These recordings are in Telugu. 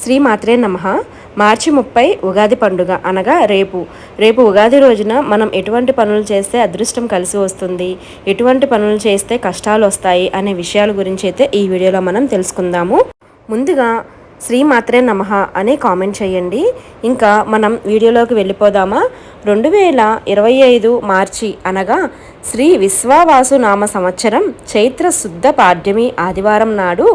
శ్రీ మాత్రే నమ. మార్చి ముప్పై ఉగాది పండుగ అనగా రేపు. రేపు ఉగాది రోజున మనం ఎటువంటి పనులు చేస్తే అదృష్టం కలిసి వస్తుంది? ఎటువంటి పనులు చేస్తే కష్టాలు వస్తాయి? అనే విషయాల గురించి అయితే ఈ వీడియోలో మనం తెలుసుకుందాము. ముందుగా శ్రీ మాత్రే నమ అని కామెంట్ చేయండి. ఇంకా మనం వీడియోలోకి వెళ్ళిపోదామా? రెండు వేల ఇరవై ఐదు మార్చి అనగా శ్రీ విశ్వావాసు నామ సంవత్సరం చైత్ర శుద్ధ పాడ్యమి ఆదివారం నాడు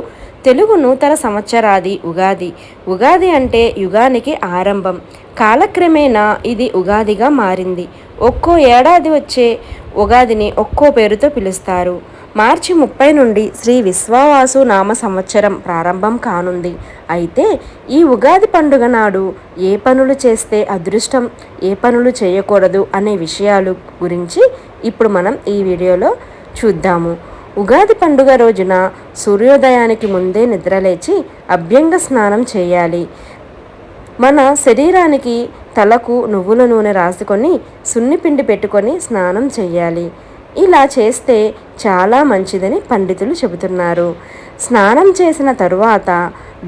తెలుగు నూతన సంవత్సరాది ఉగాది. ఉగాది అంటే యుగానికి ఆరంభం. కాలక్రమేణా ఇది ఉగాదిగా మారింది. ఒక్కో ఏడాది వచ్చే ఉగాదిని ఒక్కో పేరుతో పిలుస్తారు. మార్చి ముప్పై నుండి శ్రీ విశ్వావాసు నామ సంవత్సరం ప్రారంభం కానుంది. అయితే ఈ ఉగాది పండుగ నాడు ఏ పనులు చేస్తే అదృష్టం ఏ పనులు చేయకూడదు అనే విషయాలు గురించి ఇప్పుడు మనం ఈ వీడియోలో చూద్దాము. ఉగాది పండుగ రోజున సూర్యోదయానికి ముందే నిద్రలేచి అభ్యంగ స్నానం చేయాలి. మన శరీరానికి తలకు నువ్వుల నూనె రాసుకొని సున్నిపిండి పెట్టుకొని స్నానం చేయాలి. ఇలా చేస్తే చాలా మంచిదని పండితులు చెబుతున్నారు. స్నానం చేసిన తరువాత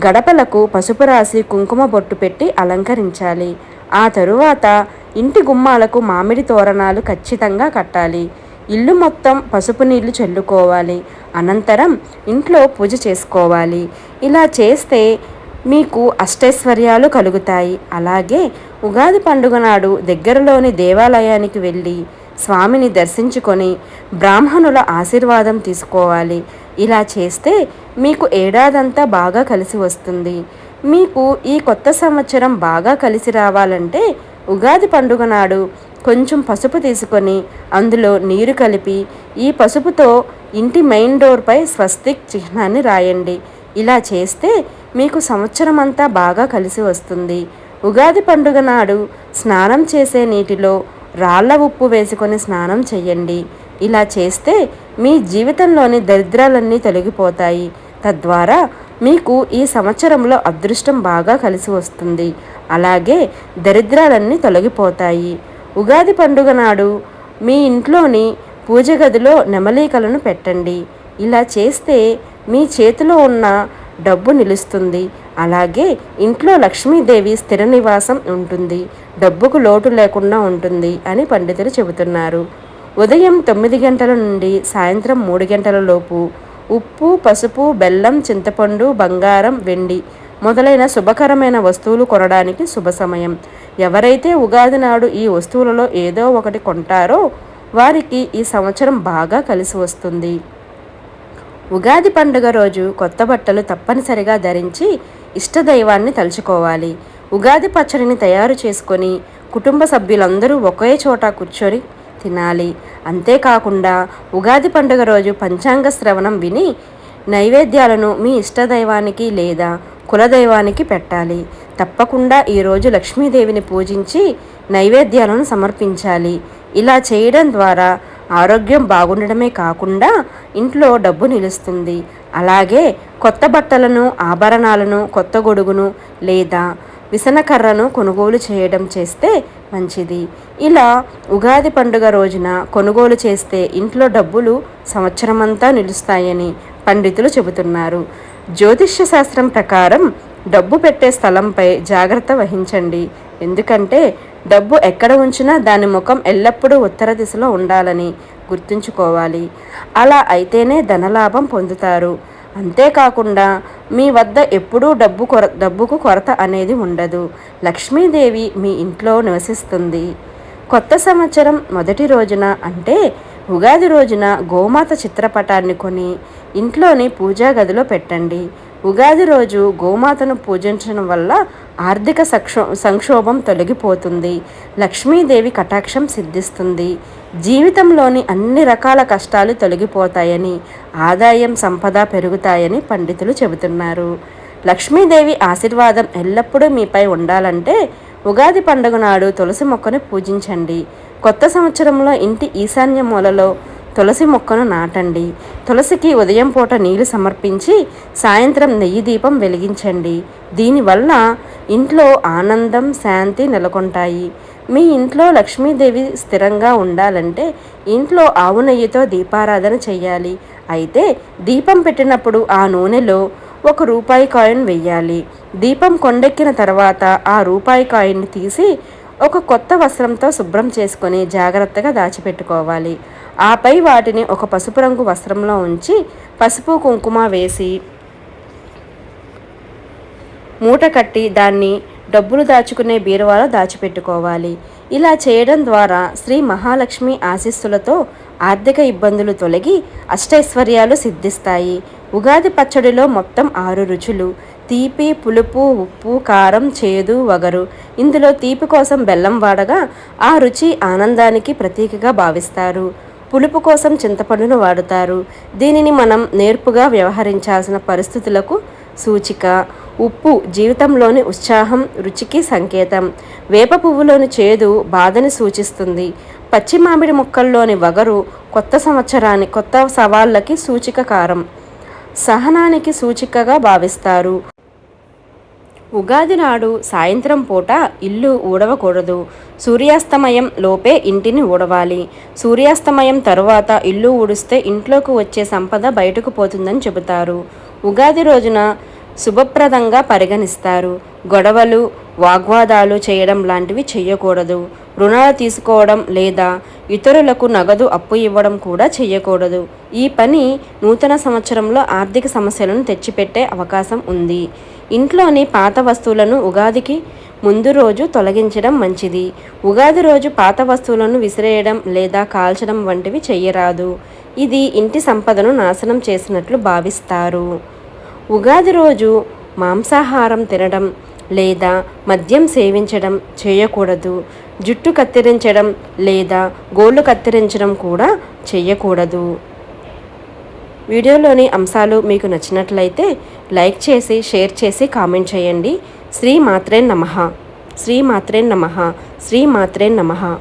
గడపలకు పసుపు రాసి కుంకుమ బొట్టు పెట్టి అలంకరించాలి. ఆ తరువాత ఇంటి గుమ్మాలకు మామిడి తోరణాలు ఖచ్చితంగా కట్టాలి. ఇల్లు మొత్తం పసుపు నీళ్ళు చల్లుకోవాలి. అనంతరం ఇంట్లో పూజ చేసుకోవాలి. ఇలా చేస్తే మీకు అష్టైశ్వర్యాలు కలుగుతాయి. అలాగే ఉగాది పండుగ నాడు దగ్గరలోని దేవాలయానికి వెళ్ళి స్వామిని దర్శించుకొని బ్రాహ్మణుల ఆశీర్వాదం తీసుకోవాలి. ఇలా చేస్తే మీకు ఏడాదంతా బాగా కలిసి వస్తుంది. మీకు ఈ కొత్త సంవత్సరం బాగా కలిసి రావాలంటే ఉగాది పండుగ నాడు కొంచెం పసుపు తీసుకొని అందులో నీరు కలిపి ఈ పసుపుతో ఇంటి మెయిన్ డోర్పై స్వస్తిక్ చిహ్నాన్ని రాయండి. ఇలా చేస్తే మీకు సంవత్సరం అంతా బాగా కలిసి వస్తుంది. ఉగాది పండుగ నాడు స్నానం చేసే నీటిలో రాళ్ళ ఉప్పు వేసుకొని స్నానం చేయండి. ఇలా చేస్తే మీ జీవితంలోని దరిద్రాలన్నీ తొలగిపోతాయి. తద్వారా మీకు ఈ సంవత్సరంలో అదృష్టం బాగా కలిసి వస్తుంది. అలాగే దరిద్రాలన్నీ తొలగిపోతాయి. ఉగాది పండుగ నాడు మీ ఇంట్లోని పూజ గదిలో నెమలీకలను పెట్టండి. ఇలా చేస్తే మీ చేతిలో ఉన్న డబ్బు నిలుస్తుంది. అలాగే ఇంట్లో లక్ష్మీదేవి స్థిర నివాసం ఉంటుంది. డబ్బుకు లోటు లేకుండా ఉంటుంది అని పండితులు చెబుతున్నారు. ఉదయం తొమ్మిది గంటల నుండి సాయంత్రం మూడు గంటల లోపు ఉప్పు పసుపు బెల్లం చింతపండు బంగారం వెండి మొదలైన శుభకరమైన వస్తువులు కొనడానికి శుభ సమయం ఎవరైతే ఉగాది నాడు ఈ వస్తువులలో ఏదో ఒకటి కొంటారో వారికి ఈ సంవత్సరం బాగా కలిసి వస్తుంది. ఉగాది పండుగ రోజు కొత్త బట్టలు తప్పనిసరిగా ధరించి ఇష్టదైవాన్ని తలుచుకోవాలి. ఉగాది పచ్చడిని తయారు చేసుకొని కుటుంబ సభ్యులందరూ ఒకే చోట కూర్చొని తినాలి. అంతేకాకుండా ఉగాది పండుగ రోజు పంచాంగ శ్రవణం విని నైవేద్యాలను మీ ఇష్టదైవానికి లేదా కులదైవానికి పెట్టాలి. తప్పకుండా ఈరోజు లక్ష్మీదేవిని పూజించి నైవేద్యాలను సమర్పించాలి. ఇలా చేయడం ద్వారా ఆరోగ్యం బాగుండడమే కాకుండా ఇంట్లో డబ్బు నిలుస్తుంది. అలాగే కొత్త బట్టలను ఆభరణాలను కొత్త గొడుగును లేదా విసనకర్రను కొనుగోలు చేయడం చేస్తే మంచిది. ఇలా ఉగాది పండుగ రోజున కొనుగోలు చేస్తే ఇంట్లో డబ్బులు సంవత్సరమంతా నిలుస్తాయని పండితులు చెబుతున్నారు. జ్యోతిష్య శాస్త్రం ప్రకారం డబ్బు పెట్టే స్థలంపై జాగ్రత్త వహించండి. ఎందుకంటే డబ్బు ఎక్కడ ఉంచినా దాని ముఖం ఎల్లప్పుడూ ఉత్తర దిశలో ఉండాలని గుర్తుంచుకోవాలి. అలా అయితేనే ధనలాభం పొందుతారు. అంతేకాకుండా మీ వద్ద ఎప్పుడూ డబ్బు కొర డబ్బుకు కొరత అనేది ఉండదు. లక్ష్మీదేవి మీ ఇంట్లో నివసిస్తుంది. కొత్త సంవత్సరం మొదటి రోజున అంటే ఉగాది రోజున గోమాత చిత్రపటాన్ని కొని ఇంట్లోని పూజా గదిలో పెట్టండి. ఉగాది రోజు గోమాతను పూజించడం వల్ల ఆర్థిక సక్షో సంక్షోభం తొలగిపోతుంది. లక్ష్మీదేవి కటాక్షం సిద్ధిస్తుంది. జీవితంలోని అన్ని రకాల కష్టాలు తొలగిపోతాయని ఆదాయం సంపద పెరుగుతాయని పండితులు చెబుతున్నారు. లక్ష్మీదేవి ఆశీర్వాదం ఎల్లప్పుడూ మీపై ఉండాలంటే ఉగాది పండుగ నాడు తులసి మొక్కను పూజించండి. కొత్త సంవత్సరంలో ఇంటి ఈశాన్య మూలలో తులసి మొక్కను నాటండి. తులసికి ఉదయం పూట నీళ్ళు సమర్పించి సాయంత్రం నెయ్యి దీపం వెలిగించండి. దీనివల్ల ఇంట్లో ఆనందం శాంతి నెలకొంటాయి. మీ ఇంట్లో లక్ష్మీదేవి స్థిరంగా ఉండాలంటే ఇంట్లో ఆవు నెయ్యితో దీపారాధన చేయాలి అయితే దీపం పెట్టినప్పుడు ఆ నూనెలో ఒక రూపాయి కాయిన్ వెయ్యాలి. దీపం కొండెక్కిన తర్వాత ఆ రూపాయి కాయిన్ని తీసి ఒక కొత్త వస్త్రంతో శుభ్రం చేసుకొని జాగ్రత్తగా దాచిపెట్టుకోవాలి. ఆపై వాటిని ఒక పసుపు రంగు వస్త్రంలో ఉంచి పసుపు కుంకుమ వేసి మూట కట్టి దాన్ని డబ్బులు దాచుకునే బీరువాలో దాచిపెట్టుకోవాలి. ఇలా చేయడం ద్వారా శ్రీ మహాలక్ష్మి ఆశీస్సులతో ఆర్థిక ఇబ్బందులు తొలగి అష్టైశ్వర్యాలు సిద్ధిస్తాయి. ఉగాది పచ్చడిలో మొత్తం ఆరు రుచులు. తీపి పులుపు ఉప్పు కారం చేదు వగరు. ఇందులో తీపి కోసం బెల్లం వాడగా ఆ రుచి ఆనందానికి ప్రతీకగా భావిస్తారు. పులుపు కోసం చింతపండును వాడుతారు. దీనిని మనం నేర్పుగా వ్యవహరించాల్సిన పరిస్థితులకు సూచిక. ఉప్పు జీవితంలోని ఉత్సాహం రుచికి సంకేతం. వేప పువ్వులోని చేదు బాధని సూచిస్తుంది. పచ్చి మామిడి ముక్కల్లోని వగరు కొత్త సంవత్సరాన్ని కొత్త సవాళ్ళకి సూచిక కారం. సహనానికి సూచికగా భావిస్తారు. ఉగాది నాడు సాయంత్రం పూట ఇల్లు ఊడవకూడదు. సూర్యాస్తమయం లోపే ఇంటిని ఊడవాలి. సూర్యాస్తమయం తరువాత ఇల్లు ఊడిస్తే ఇంట్లోకి వచ్చే సంపద బయటకు పోతుందని చెబుతారు. ఉగాది రోజున శుభప్రదంగా పరిగణిస్తారు. గొడవలు వాగ్వాదాలు చేయడం లాంటివి చేయకూడదు రుణాలు తీసుకోవడం లేదా ఇతరులకు నగదు అప్పు ఇవ్వడం కూడా చేయకూడదు ఈ పని నూతన సంవత్సరంలో ఆర్థిక సమస్యలను తెచ్చిపెట్టే అవకాశం ఉంది. ఇంట్లోని పాత వస్తువులను ఉగాదికి ముందు రోజు తొలగించడం మంచిది. ఉగాది రోజు పాత వస్తువులను విసిరేయడం లేదా కాల్చడం వంటివి చేయరాదు ఇది ఇంటి సంపదను నాశనం చేసినట్లు భావిస్తారు. ఉగాది రోజు మాంసాహారం తినడం లేదా మద్యం సేవించడం చేయకూడదు. జుట్టు కత్తిరించడం లేదా గోళ్ళు కత్తిరించడం కూడా చేయకూడదు వీడియోలోని అంశాలు మీకు నచ్చినట్లయితే లైక్ చేసి షేర్ చేసి కామెంట్ చేయండి. శ్రీ మాత్రే నమ. శ్రీ మాత్రే నమ. శ్రీ మాత్రే నమ.